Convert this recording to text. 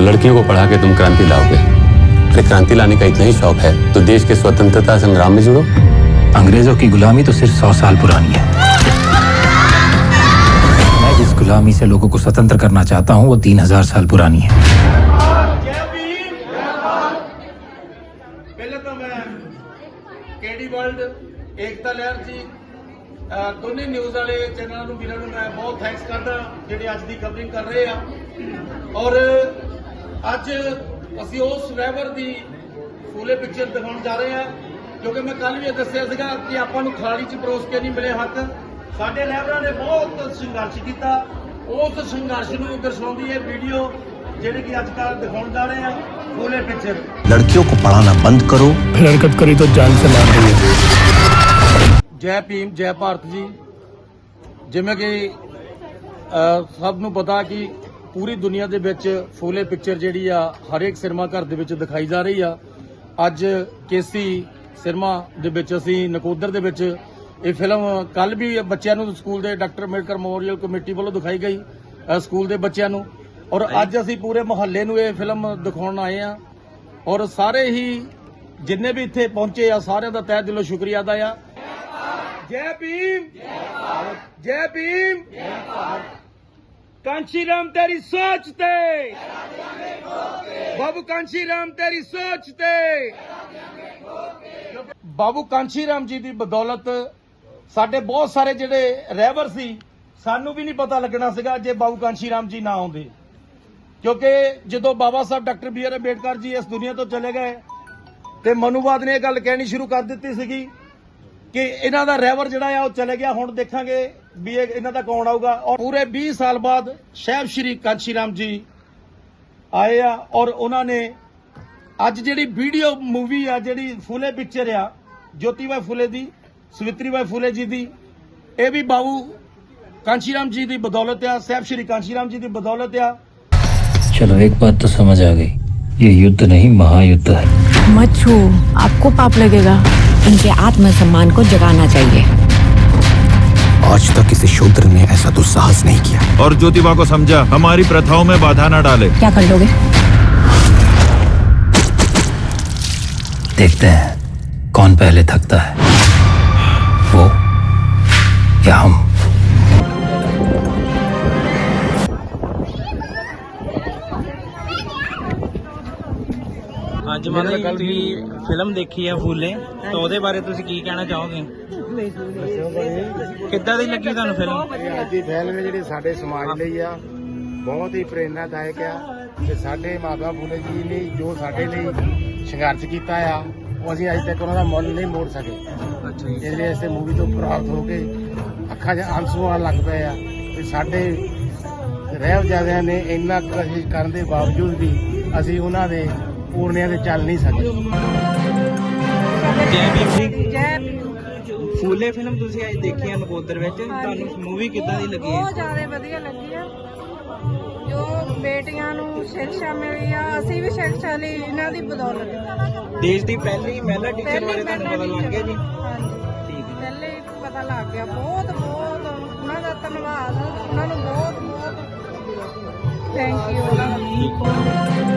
लड़कियों को पढ़ा के तुम क्रांति लाओगे अरे क्रांति लाने का इतना ही शौक है तो देश के स्वतंत्रता संग्राम में जुड़ो अंग्रेजों की गुलामी तो सिर्फ सौ साल पुरानी है मैं जिस गुलामी से लोगों को स्वतंत्र करना चाहता हूँ वो तीन हजार साल पुरानी है ਪਹਿਲਾਂ ਤਾਂ ਮੈਂ ਕੇਡੀ ਵਰਲਡ ਏਕਤਾ ਲਹਿਰ ਜੀ ਅਹ ਦੋਨੇ ਨਿਊਜ਼ ਵਾਲੇ ਚੈਨਲਾਂ ਨੂੰ ਵੀਰਾਂ ਨੂੰ ਮੈਂ ਬਹੁਤ ਥੈਂਕਸ ਕਰਦਾ ਜਿਹੜੇ ਅੱਜ ਦੀ ਕਵਰਿੰਗ ਕਰ ਰਹੇ ਆ ਔਰ ਅੱਜ ਅਸੀਂ ਉਸ ਰੈਵਰ ਦੀ ਫੂਲੇ ਪਿਕਚਰ ਦਿਖਾਉਣ ਜਾ ਰਹੇ ਹਾਂ ਕਿਉਂਕਿ ਮੈਂ ਕੱਲ ਵੀ ਇਹ ਦੱਸਿਆ ਸੀਗਾ ਕਿ ਆਪਾਂ ਨੂੰ ਖਾਲੀ ਚ ਪਰੋਸ ਕੇ ਨਹੀਂ ਮਿਲੇ ਹੱਕ। ਸਾਡੇ ਰੈਵਰਾਂ ਨੇ ਬਹੁਤ ਸੰਘਰਸ਼ ਕੀਤਾ। ਉਸ ਸੰਘਰਸ਼ ਨੂੰ ਦਰਸਾਉਂਦੀ ਹੈ ਵੀਡੀਓ ਜਿਹੜੀ ਕਿ ਅੱਜ ਕੱਲ ਦਿਖਾਉਣ ਜਾ ਰਹੇ ਹਾਂ ਫੂਲੇ ਪਿਕਚਰ ਲੜਕੀਆਂ ਨੂੰ ਪੜਾਉਣਾ ਬੰਦ ਕਰੋ। ਫਿਰ ਹਰਕਤ ਕਰੀ ਤਾਂ ਜਾਨ ਸੇ ਮਾਰ ਰਹੀ ਜੈ ਭੀਮ ਜੈ ਭਾਰਤ ਜੀ। ਜਿਵੇਂ ਕਿ ਸਭ ਨੂੰ ਪਤਾ ਕਿ ਪੂਰੀ ਦੁਨੀਆ ਦੇ ਵਿੱਚ ਫੂਲੇ ਪਿਕਚਰ ਜਿਹੜੀ ਆ ਹਰੇਕ ਸਿਨੇਮਾ ਘਰ ਦੇ ਵਿੱਚ ਦਿਖਾਈ ਜਾ ਰਹੀ ਆ। ਅੱਜ ਕੇਸੀ ਸਿਨੇਮਾ ਦੇ ਵਿੱਚ ਅਸੀਂ ਨਕੋਦਰ ਦੇ ਵਿੱਚ ਇਹ ਫਿਲਮ ਕੱਲ ਵੀ ਬੱਚਿਆਂ ਨੂੰ ਸਕੂਲ ਦੇ ਡਾਕਟਰ ਅੰਬੇਡਕਰ ਮੈਮੋਰੀਅਲ ਕਮੇਟੀ ਵੱਲੋਂ ਦਿਖਾਈ ਗਈ ਸਕੂਲ ਦੇ ਬੱਚਿਆਂ ਨੂੰ। ਔਰ ਅੱਜ ਅਸੀਂ ਪੂਰੇ ਮੁਹੱਲੇ ਨੂੰ ਇਹ ਫਿਲਮ ਦਿਖਾਉਣ ਆਏ ਆ। ਔਰ ਸਾਰੇ ਹੀ ਜਿੰਨੇ ਵੀ ਇੱਥੇ ਪਹੁੰਚੇ ਆ ਸਾਰਿਆਂ ਦਾ ਤਹਿ ਦਿਲੋਂ ਸ਼ੁਕਰੀਆ ਅਦਾ ਆ। ਜੈ ਭੀਮ! ਜੈ ਭੀਮ ਕਾਂਚੀ ਰਾਮ ਤੇਰੀ ਸੋਚ ਤੇ ਬਾਬੂ ਕਾਂਸ਼ੀ ਰਾਮ ਤੇਰੀ ਸੋਚ ਤੇ ਬਾਬੂ ਕਾਂਚੀ ਰਾਮ ਜੀ ਦੀ ਬਦੌਲਤ ਸਾਡੇ ਬਹੁਤ ਸਾਰੇ ਜਿਹੜੇ ਰਹਿਬਰ ਸੀ ਸਾਨੂੰ ਵੀ ਨਹੀਂ ਪਤਾ ਲੱਗਣਾ ਸੀਗਾ ਜੇ ਬਾਬੂ ਕਾਂਸ਼ੀ ਰਾਮ ਜੀ ਨਾ ਆਉਂਦੇ ਕਿਉਂਕਿ ਜਦੋਂ Baba Sahib doctor B R Ambedkar ji ਇਸ ਦੁਨੀਆ ਤੋਂ ਚਲੇ ਗਏ ਤੇ ਮਨੂਵਾਦ ਨੇ ਇਹ ਗੱਲ ਕਹਿਣੀ ਸ਼ੁਰੂ ਕਰ ਦਿੱਤੀ ਸੀਗੀ ਕਿ ਇਹਨਾਂ ਦਾ ਰਹਿਵਰ ਜਿਹੜਾ ਆ ਉਹ ਚਲੇ ਗਿਆ ਹੁਣ ਦੇਖਾਂਗੇ ਵੀ ਇਹ ਇਹਨਾਂ ਦਾ ਕੌਣ ਆਊਗਾ ਔਰ ਪੂਰੇ 20 ਸਾਲ ਬਾਅਦ ਸ਼ਹਿਬ ਸ਼੍ਰੀ ਕਾਂਚੀ ਰਾਮ ਜੀ ਆਏ ਆ ਔਰ ਉਹਨਾਂ ਨੇ ਅੱਜ ਜਿਹੜੀ ਵੀਡੀਓ ਮੂਵੀ ਆ ਜਿਹੜੀ ਫੁਲੇ ਪਿਕਚਰ ਆ ਜੋਤੀਬਾਈ ਫੁਲੇ ਦੀ ਸਵਿਤਰੀਬਾਈ ਫੁਲੇ ਜੀ ਦੀ ਇਹ ਵੀ ਬਾਬੂ ਕਾਂਚੀ ਰਾਮ ਜੀ ਦੀ ਬਦੌਲਤ ਆ ਸਾਹਿਬ ਸ਼੍ਰੀ ਕਾਂਚੀ ਰਾਮ ਜੀ ਦੀ ਬਦੌਲਤ ਆ चलो एक बात तो समझ आ गई ये युद्ध नहीं महायुद्ध है मत छू आपको पाप लगेगा इनके आत्मसम्मान को जगाना चाहिए आज तक किसी शूद्र ने ऐसा दुस्साहस नहीं किया और ज्योतिबा को समझा हमारी प्रथाओं में बाधा न डाले क्या कर लोगे देखते हैं कौन पहले थकता है वो या हम ਅੱਜ ਮਤਲਬ ਕਿ ਤੁਸੀਂ ਫਿਲਮ ਦੇਖੀ ਆ ਫੂਲੇ ਤਾਂ ਉਹਦੇ ਬਾਰੇ ਤੁਸੀਂ ਕੀ ਕਹਿਣਾ ਚਾਹੋਗੇ ਕਿੱਦਾਂ ਦੀ ਲੱਗੀ ਤੁਹਾਨੂੰ ਫਿਲਮ ਇਹ ਅੱਜ ਦੀ ਫਿਲਮ ਜਿਹੜੀ ਸਾਡੇ ਸਮਾਜ ਲਈ ਆ ਬਹੁਤ ਹੀ ਪ੍ਰੇਰਨਾਦਾਇਕ ਆ ਤੇ ਸਾਡੇ ਮਾਤਾ ਫੂਲੇ ਜੀ ਨੇ ਜੋ ਸਾਡੇ ਲਈ ਸੰਘਰਸ਼ ਕੀਤਾ ਆ ਉਹ ਅਸੀਂ ਅੱਜ ਤੱਕ ਉਹਨਾਂ ਦਾ ਮੁੱਲ ਨਹੀਂ ਮੋੜ ਸਕੇ। ਅੱਛਾ ਜੀ। ਇਸ ਲਈ ਇਸੇ ਮੂਵੀ ਤੋਂ ਪ੍ਰਭਾਵਿਤ ਹੋ ਕੇ ਅੱਖਾਂ 'ਚ ਆਂਸੂ ਆਉਣ ਲੱਗ ਪਏ ਆ ਤੇ ਸਾਡੇ ਰਹਿਬ ਜਾਦਿਆਂ ਨੇ ਇੰਨਾ ਕੋਸ਼ਿਸ਼ ਕਰਨ ਦੇ ਬਾਵਜੂਦ ਵੀ ਅਸੀਂ ਉਹਨਾਂ ਦੇ ਪੂਰਨਿਆਂ ਤੇ ਚੱਲ ਨਹੀਂ ਸਕੇ। ਜੈ ਭੀਮ ਜੀ। ਫੂਲੇ ਫਿਲਮ ਤੁਸੀਂ ਅੱਜ ਦੇਖੀ ਹੈ ਨਕੋਦਰ ਵਿੱਚ। ਤੁਹਾਨੂੰ ਮੂਵੀ ਕਿੱਦਾਂ ਦੀ ਲੱਗੀ? ਬਹੁਤ ਜ਼ਿਆਦਾ ਵਧੀਆ ਲੱਗੀ ਆ। ਜੋ ਬੇਟੀਆਂ ਨੂੰ ਸਿੱਖਿਆ ਮਿਲੀ ਆ ਅਸੀਂ ਵੀ ਸਿੱਖਿਆ ਲਈ ਇਹਨਾਂ ਦੀ ਬਦੌਲਤ। ਦੇਸ਼ ਦੀ ਪਹਿਲੀ ਮਹਿਲਾ ਟੀਚਰ ਬਾਰੇ ਤੁਹਾਨੂੰ ਪਤਾ ਲੱਗ ਗਿਆ ਜੀ? ਪਹਿਲੇ ਹੀ ਪਤਾ ਲੱਗ ਗਿਆ। ਬਹੁਤ ਬਹੁਤ ਉਹਨਾਂ ਦਾ ਧੰਨਵਾਦ। ਉਹਨਾਂ ਨੂੰ ਬਹੁਤ ਬਹੁਤ ਥੈਂਕ ਯੂ